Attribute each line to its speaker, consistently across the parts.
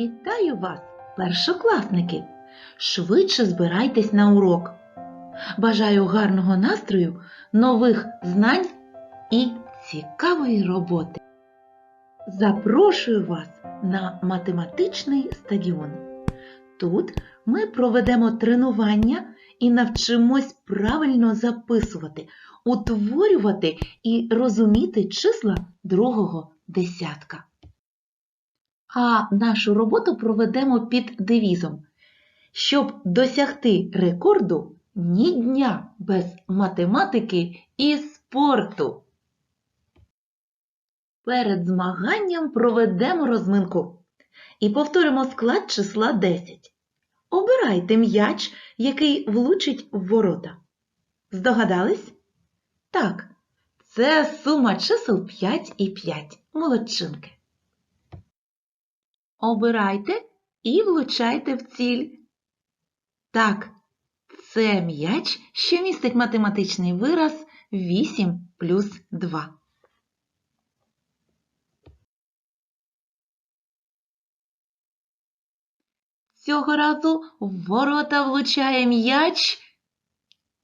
Speaker 1: Вітаю вас, першокласники! Швидше збирайтесь на урок. Бажаю гарного настрою, нових знань і цікавої роботи. Запрошую вас на математичний стадіон. Тут ми проведемо тренування і навчимось правильно записувати, утворювати і розуміти числа другого десятка. А нашу роботу проведемо під девізом. Щоб досягти рекорду ні дня без математики і спорту. Перед змаганням проведемо розминку і повторимо склад числа 10. Обирайте м'яч, який влучить в ворота. Здогадались? Так, це сума чисел 5 і 5. Молодчинки. Обирайте і влучайте в ціль. Так, це м'яч, що містить математичний вираз 8 плюс 2. Цього разу в ворота влучає м'яч.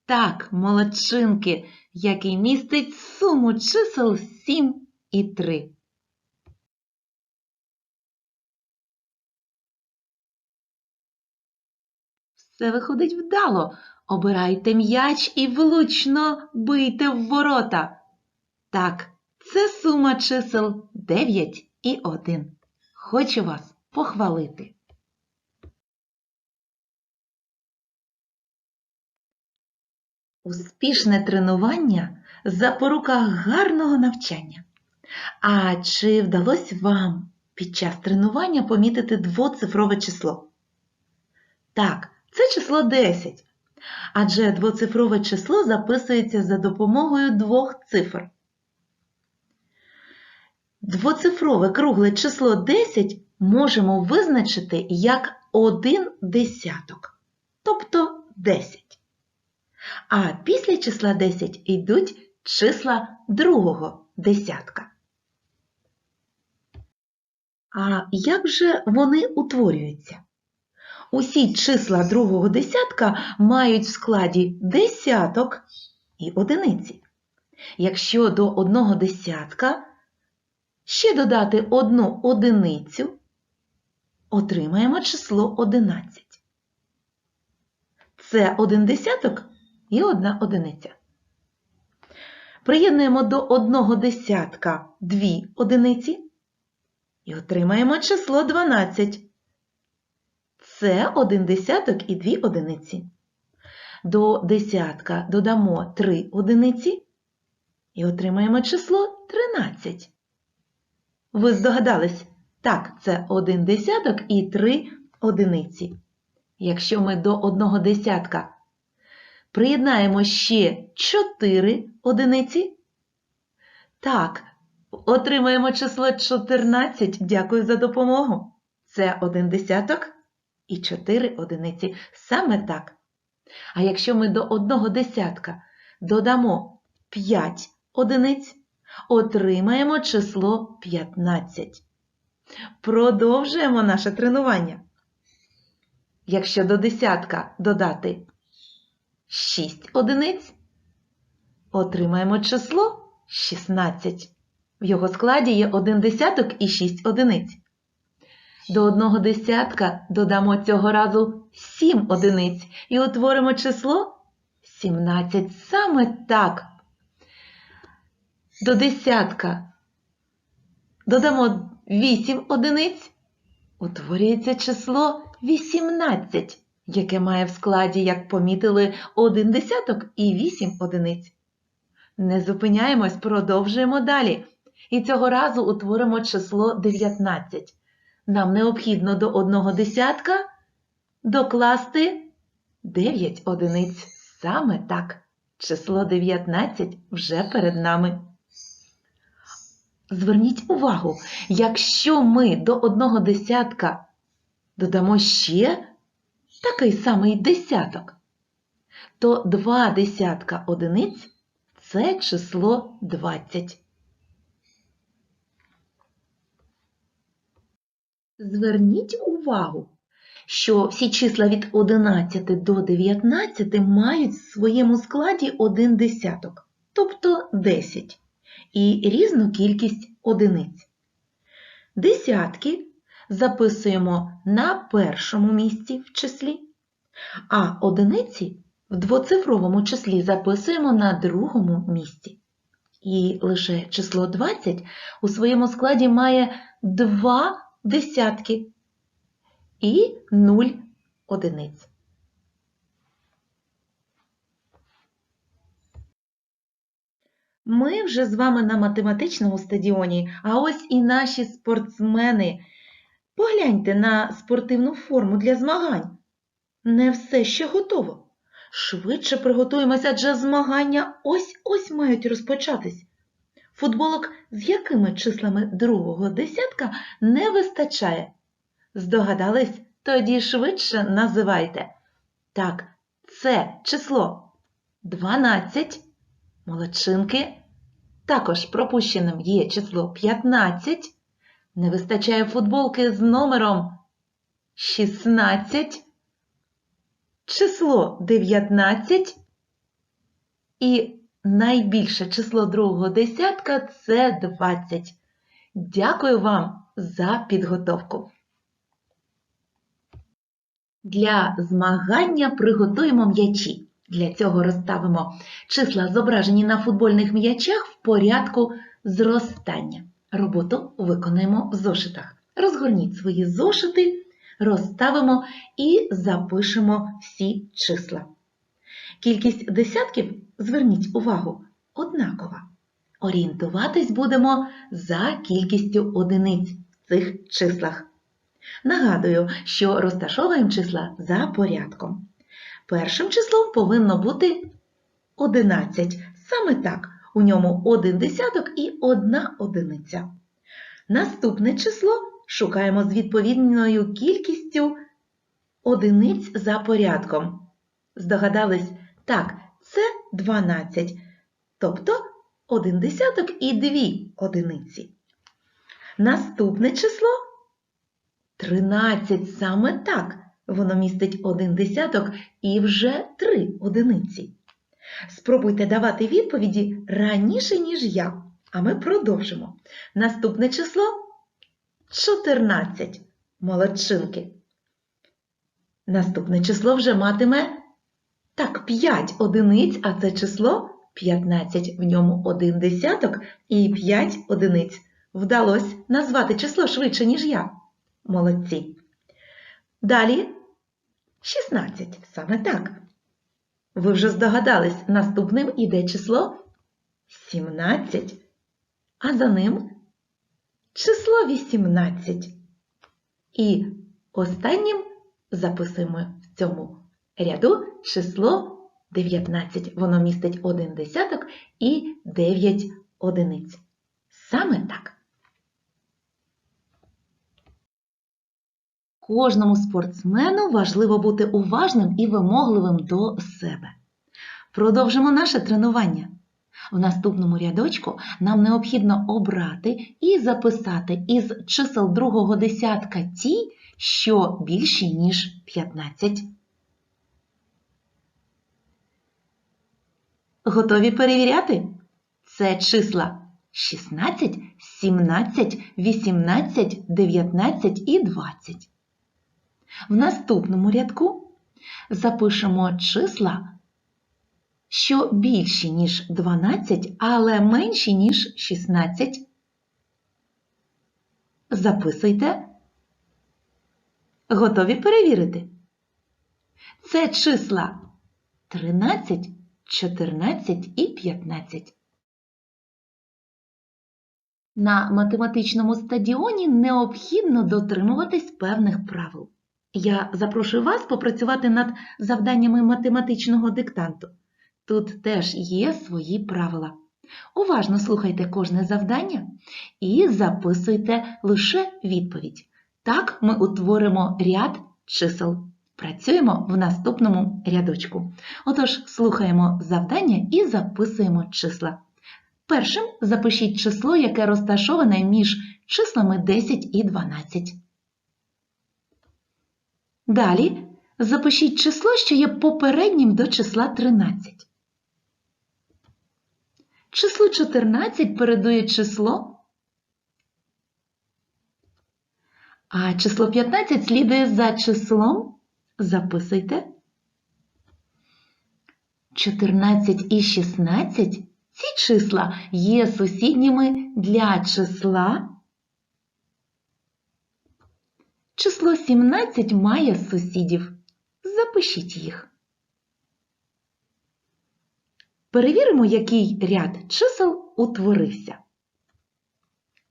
Speaker 1: Так, молодчинки, який містить суму чисел 7 і 3. Все виходить вдало. Обирайте м'яч і влучно бийте в ворота. Так, це сума чисел 9 і 1. Хочу вас похвалити. Успішне тренування запорука гарного навчання. А чи вдалося вам під час тренування помітити двоцифрове число? Так, це число 10. Адже двоцифрове число записується за допомогою двох цифр. Двоцифрове кругле число 10 можемо визначити як один десяток, тобто 10. А після числа 10 йдуть числа другого десятка. А як же вони утворюються? Усі числа другого десятка мають в складі десяток і одиниці. Якщо до одного десятка ще додати одну одиницю, отримаємо число 11. Це один десяток і одна одиниця. Приєднуємо до одного десятка дві одиниці і отримаємо число 12. Це один десяток і дві одиниці. До десятка додамо 3 одиниці і отримаємо число 13. Ви здогадались? Так, це один десяток і 3 одиниці. Якщо ми до одного десятка приєднаємо ще 4 одиниці, так, отримаємо число 14. Дякую за допомогу. Це один десяток і 4 одиниці. Саме так. А якщо ми до одного десятка додамо 5 одиниць, отримаємо число 15. Продовжуємо наше тренування. Якщо до десятка додати 6 одиниць, отримаємо число 16. В його складі є один десяток і 6 одиниць. До одного десятка додамо цього разу 7 одиниць і утворимо число 17. Саме так. До десятка додамо 8 одиниць, утворюється число 18, яке має в складі, як помітили, один десяток і 8 одиниць. Не зупиняємось, продовжуємо далі. І цього разу утворимо число 19. Нам необхідно до одного десятка докласти 9 одиниць. Саме так. Число 19 вже перед нами. Зверніть увагу, якщо ми до одного десятка додамо ще такий самий десяток, то два десятка одиниць це число 20. Зверніть увагу, що всі числа від 11 до 19 мають в своєму складі один десяток, тобто 10, і різну кількість одиниць. Десятки записуємо на першому місці в числі, а одиниці в двоцифровому числі записуємо на другому місці. І лише число 20 у своєму складі має два десятки і 0 одиниць. Ми вже з вами на математичному стадіоні, а ось і наші спортсмени. Погляньте на спортивну форму для змагань. Не все ще готово. Швидше приготуємося, адже змагання ось-ось мають розпочатись. Футболок з якими числами другого десятка не вистачає? Здогадались? Тоді швидше називайте. Так, це число 12. Молодчинки. Також пропущеним є число 15. Не вистачає футболки з номером 16. Число 19. І найбільше число другого десятка це 20. Дякую вам за підготовку. Для змагання приготуємо м'ячі. Для цього розставимо числа, зображені на футбольних м'ячах в порядку зростання. Роботу виконаємо в зошитах. Розгорніть свої зошити, розставимо і запишемо всі числа. Кількість десятків, зверніть увагу, однакова. Орієнтуватись будемо за кількістю одиниць в цих числах. Нагадую, що розташовуємо числа за порядком. Першим числом повинно бути 11. Саме так, у ньому один десяток і одна одиниця. Наступне число шукаємо з відповідною кількістю одиниць за порядком. Здогадались? Так, це 12, тобто один десяток і дві одиниці. Наступне число 13. Саме так. Воно містить один десяток і вже три одиниці. Спробуйте давати відповіді раніше, ніж я, а ми продовжимо. Наступне число 14. Молодчинки. Наступне число вже матиме так, 5 одиниць, а це число 15. В ньому один десяток і 5 одиниць. Вдалося назвати число швидше, ніж я. Молодці. Далі 16. Саме так. Ви вже здогадались, наступним іде число 17, а за ним число 18. І останнім записуємо в цьому ряду число 19. Воно містить один десяток і 9 одиниць. Саме так. Кожному спортсмену важливо бути уважним і вимогливим до себе. Продовжимо наше тренування. В наступному рядочку нам необхідно обрати і записати із чисел другого десятка ті, що більші, ніж 15. Готові перевіряти? Це числа 16, 17, 18, 19 і 20. В наступному рядку запишемо числа, що більші, ніж 12, але менші, ніж 16. Записуйте. Готові перевірити? Це числа 13, 14 і 15. На математичному стадіоні необхідно дотримуватись певних правил. Я запрошую вас попрацювати над завданнями математичного диктанту. Тут теж є свої правила. Уважно слухайте кожне завдання і записуйте лише відповідь. Так ми утворимо ряд чисел. Працюємо в наступному рядочку. Отож, слухаємо завдання і записуємо числа. Першим запишіть число, яке розташоване між числами 10 і 12. Далі запишіть число, що є попереднім до числа 13. Число 14 передує число, а число 15 слідує за числом. Записуйте. 14 і 16 ці числа є сусідніми для числа. Число 17 має сусідів. Запишіть їх. Перевіримо, який ряд чисел утворився.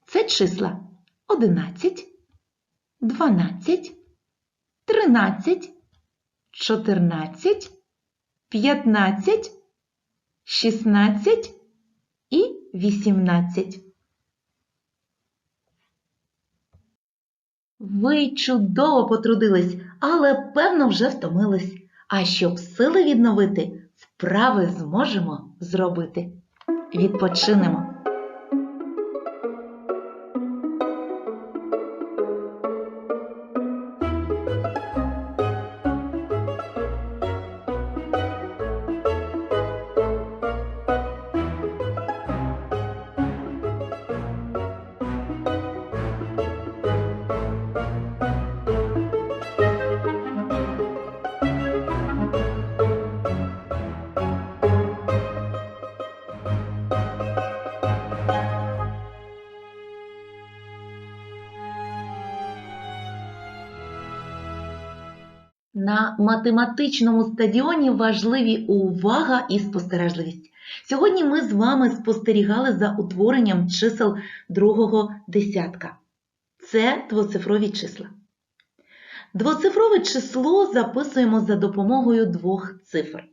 Speaker 1: Це числа 11, 12, 13, 14, 15, 16 і 18. Ви чудово потрудились, але певно вже втомились. А щоб сили відновити, вправи зможемо зробити. Відпочинемо. Математичному стадіоні важливі увага і спостережливість. Сьогодні ми з вами спостерігали за утворенням чисел другого десятка. Це двоцифрові числа. Двоцифрове число записуємо за допомогою двох цифр.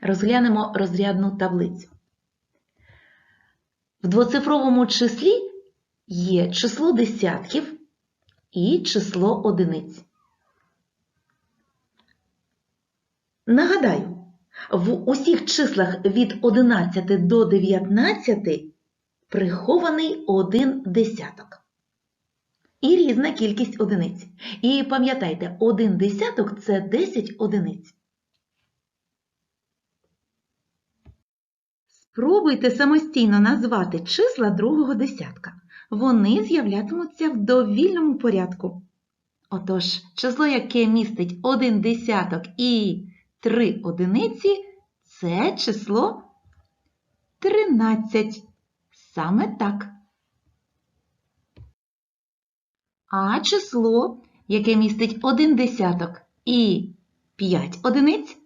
Speaker 1: Розглянемо розрядну таблицю. В двоцифровому числі є число десятків і число одиниць. Нагадаю, в усіх числах від 11 до 19 прихований один десяток. І різна кількість одиниць. І пам'ятайте, один десяток це 10 одиниць. Спробуйте самостійно назвати числа другого десятка. Вони з'являтимуться в довільному порядку. Отож, число, яке містить один десяток і три одиниці це число 13. Саме так. А число, яке містить один десяток і 5 одиниць.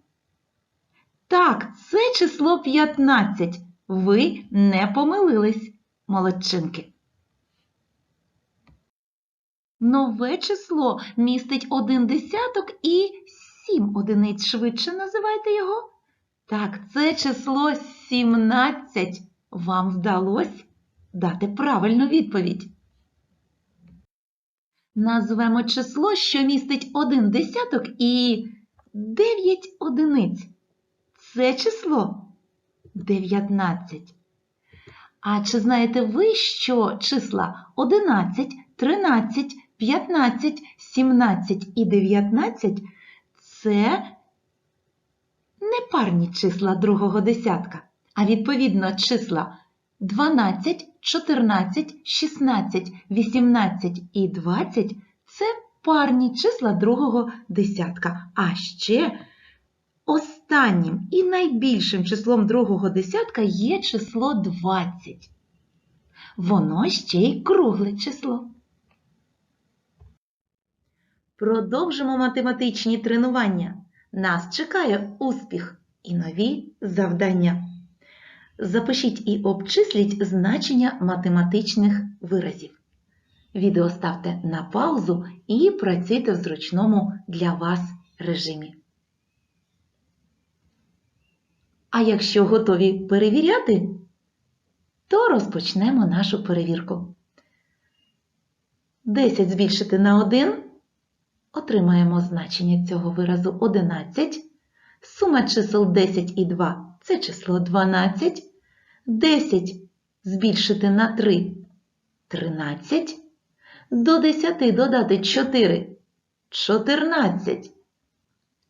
Speaker 1: Так, це число 15. Ви не помилились, молодчинки. Нове число містить один десяток і 7 одиниць швидше називайте його. Так, це число 17. Вам вдалося дати правильну відповідь. Назвемо число, що містить один десяток і 9 одиниць. Це число 19. А чи знаєте ви, що числа 11, 13, 15, 17 і 19 це непарні числа другого десятка, а відповідно числа 12, 14, 16, 18 і 20 це парні числа другого десятка. А ще останнім і найбільшим числом другого десятка є число 20. Воно ще й кругле число. Продовжимо математичні тренування. Нас чекає успіх і нові завдання. Запишіть і обчисліть значення математичних виразів. Відео ставте на паузу і працюйте в зручному для вас режимі. А якщо готові перевіряти, то розпочнемо нашу перевірку. 10 збільшити на 1 отримаємо значення цього виразу 11. Сума чисел 10 і 2 це число 12. 10 збільшити на 3 13. До 10 додати 4 14.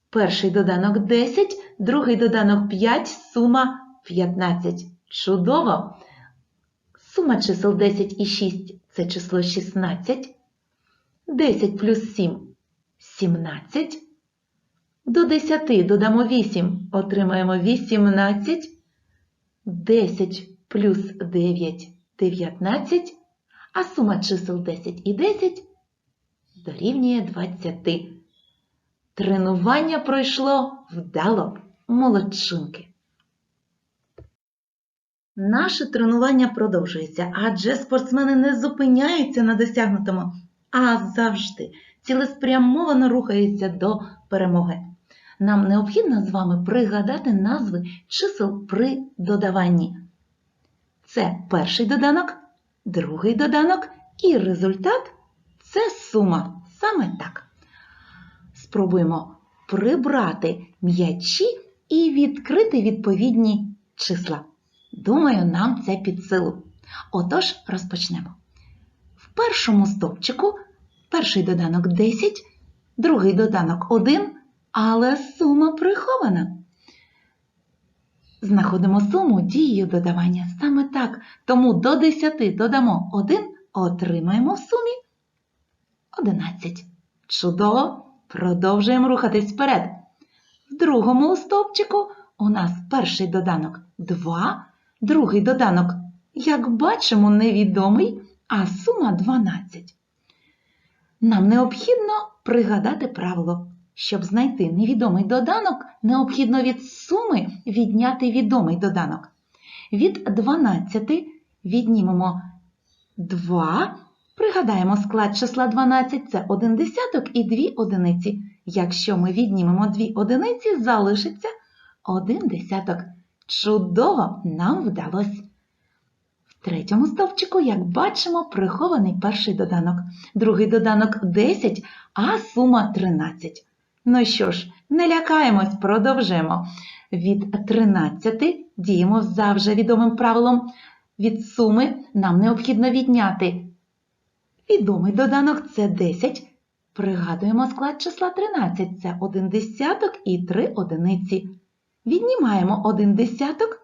Speaker 1: Перший доданок 10, другий доданок 5, сума 15. Чудово! Сума чисел 10 і 6 – це число 16. 10 плюс 7 – 17. До 10 додамо 8, отримаємо 18. 10 плюс 9 – 19. А сума чисел 10 і 10 дорівнює 20. Тренування пройшло вдало, молодчинки. Наше тренування продовжується, адже спортсмени не зупиняються на досягнутому, а завжди цілеспрямовано рухаються до перемоги. Нам необхідно з вами пригадати назви чисел при додаванні. Це перший доданок, другий доданок і результат це сума. Саме так. Спробуємо прибрати м'ячі і відкрити відповідні числа. Думаю, нам це під силу. Отож, розпочнемо. В першому стовпчику перший доданок 10, другий доданок 1, але сума прихована. Знаходимо суму дією додавання саме так. Тому до 10 додамо 1, отримаємо в сумі 11. Чудово! Продовжуємо рухатись вперед. В другому стовпчику у нас перший доданок 2, другий доданок, як бачимо, невідомий, а сума 12. Нам необхідно пригадати правило. Щоб знайти невідомий доданок, необхідно від суми відняти відомий доданок. Від 12 віднімемо 2, пригадаємо склад числа 12 це 1 десяток і 2 одиниці. Якщо ми віднімемо 2 одиниці, залишиться 1 десяток. Чудово нам вдалося. Третьому стовпчику, як бачимо, прихований перший доданок, другий доданок 10, а сума 13. Ну що ж, не лякаємось, продовжуємо. Від 13 діємо за відомим правилом. Від суми нам необхідно відняти. Відомий доданок це 10. Пригадуємо склад числа 13. Це 1 десяток і 3 одиниці. Віднімаємо 1 десяток,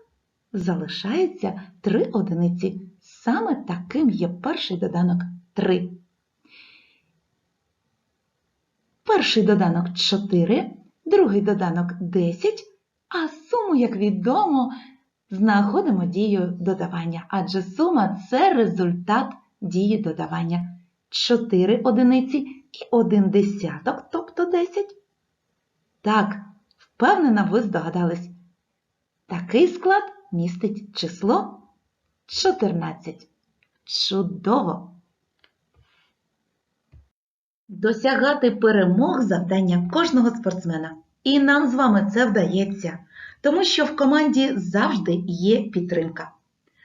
Speaker 1: залишається 3 одиниці. Саме таким є перший доданок 3. Перший доданок 4, другий доданок 10, а суму, як відомо, знаходимо дію додавання, адже сума це результат дії додавання. 4 одиниці і 1 десяток, тобто 10. Так, впевнена, ви здогадались. Такий склад містить число 14. Чудово! Досягати перемог завдання кожного спортсмена. І нам з вами це вдається, тому що в команді завжди є підтримка.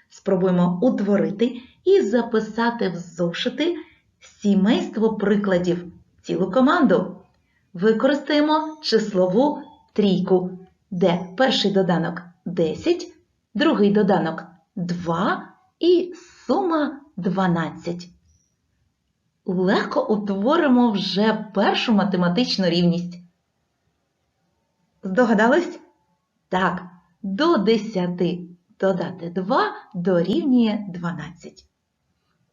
Speaker 1: Спробуємо утворити і записати в зошити сімейство прикладів, цілу команду. Використаємо числову трійку, де перший доданок 10, другий доданок 2 і сума 12 легко утворимо вже першу математичну рівність. Здогадались? Так, до 10 додати 2 дорівнює 12.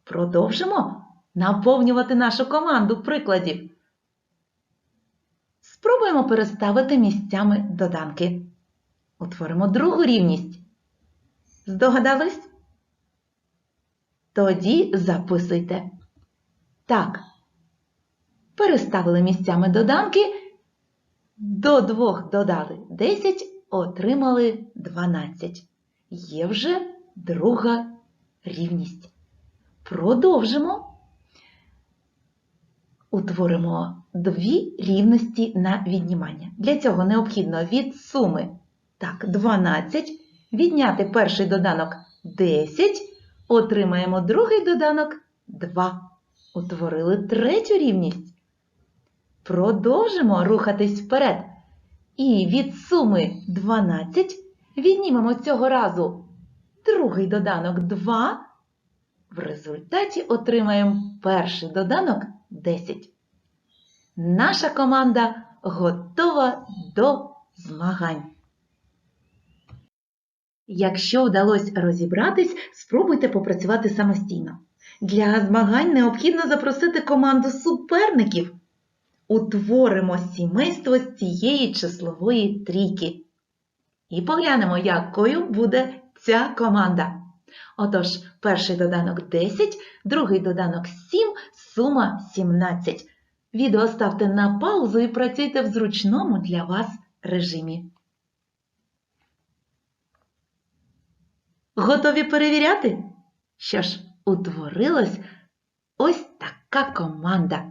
Speaker 1: Продовжимо наповнювати нашу команду прикладів. Спробуємо переставити місцями доданки. Утворимо другу рівність. Здогадались? Тоді записуйте. Так. Переставили місцями доданки. До двох додали 10, отримали 12. Є вже друга рівність. Продовжимо. Утворимо дві рівності на віднімання. Для цього необхідно від суми так, 12 відняти перший доданок 10, отримаємо другий доданок 2 утворили третю рівність. Продовжимо рухатись вперед. І від суми 12 віднімемо цього разу другий доданок 2. В результаті отримаємо перший доданок 10. Наша команда готова до змагань. Якщо вдалося розібратись, спробуйте попрацювати самостійно. Для змагань необхідно запросити команду суперників. Утворимо сімейство з цієї числової трійки. І поглянемо, якою буде ця команда. Отож, перший доданок 10, другий доданок 7, сума 17. Відео ставте на паузу і працюйте в зручному для вас режимі. Готові перевіряти? Що ж, утворилась ось така команда.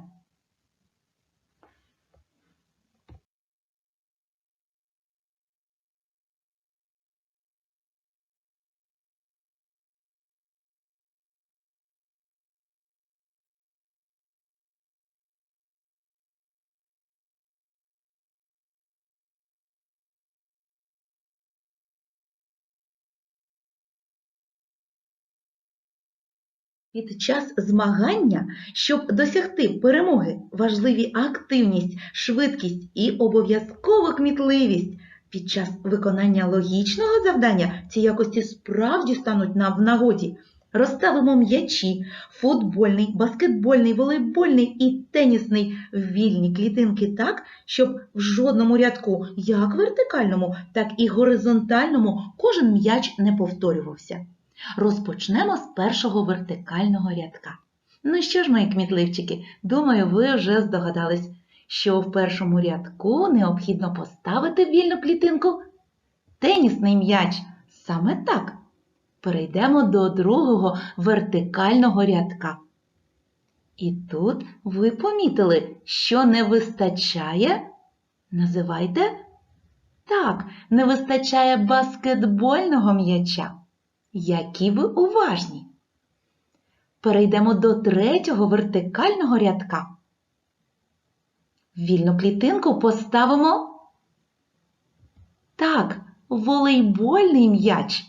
Speaker 1: Під час змагання, щоб досягти перемоги, важливі активність, швидкість і обов'язково кмітливість. Під час виконання логічного завдання ці якості справді стануть нам в нагоді. Розставимо м'ячі, футбольний, баскетбольний, волейбольний і тенісний вільні клітинки так, щоб в жодному рядку, як вертикальному, так і горизонтальному, кожен м'яч не повторювався. Розпочнемо з першого вертикального рядка. Ну що ж, мої кмітливчики, думаю, ви вже здогадались, що в першому рядку необхідно поставити вільну клітинку тенісний м'яч. Саме так. Перейдемо до другого вертикального рядка. І тут ви помітили, що не вистачає. Називайте? Так, не вистачає баскетбольного м'яча. Які ви уважні. Перейдемо до третього вертикального рядка. Вільну клітинку поставимо. Так, волейбольний м'яч.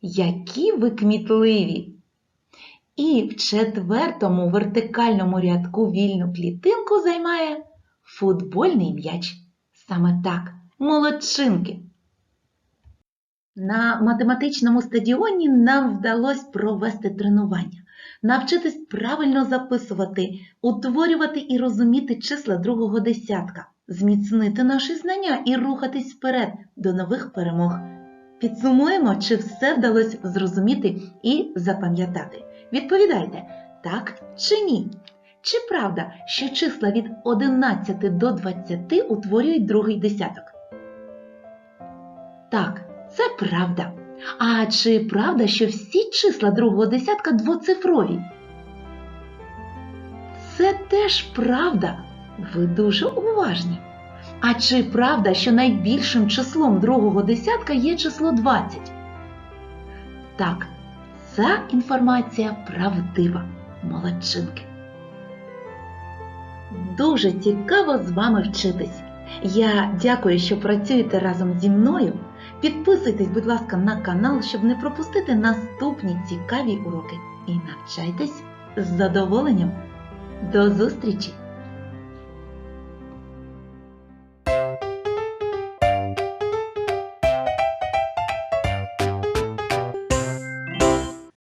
Speaker 1: Які ви кмітливі. І в четвертому вертикальному рядку вільну клітинку займає футбольний м'яч. Саме так, молодчинки. На математичному стадіоні нам вдалося провести тренування, навчитись правильно записувати, утворювати і розуміти числа другого десятка, зміцнити наші знання і рухатись вперед до нових перемог. Підсумуємо, чи все вдалося зрозуміти і запам'ятати. Відповідайте, так чи ні? Чи правда, що числа від 11 до 20 утворюють другий десяток? Так. Це правда. А чи правда, що всі числа другого десятка двоцифрові? Це теж правда. Ви дуже уважні. А чи правда, що найбільшим числом другого десятка є число 20? Так, ця інформація правдива, молодчинки. Дуже цікаво з вами вчитись. Я дякую, що працюєте разом зі мною. Підписуйтесь, будь ласка, на канал, щоб не пропустити наступні цікаві уроки. І навчайтесь з задоволенням. До зустрічі!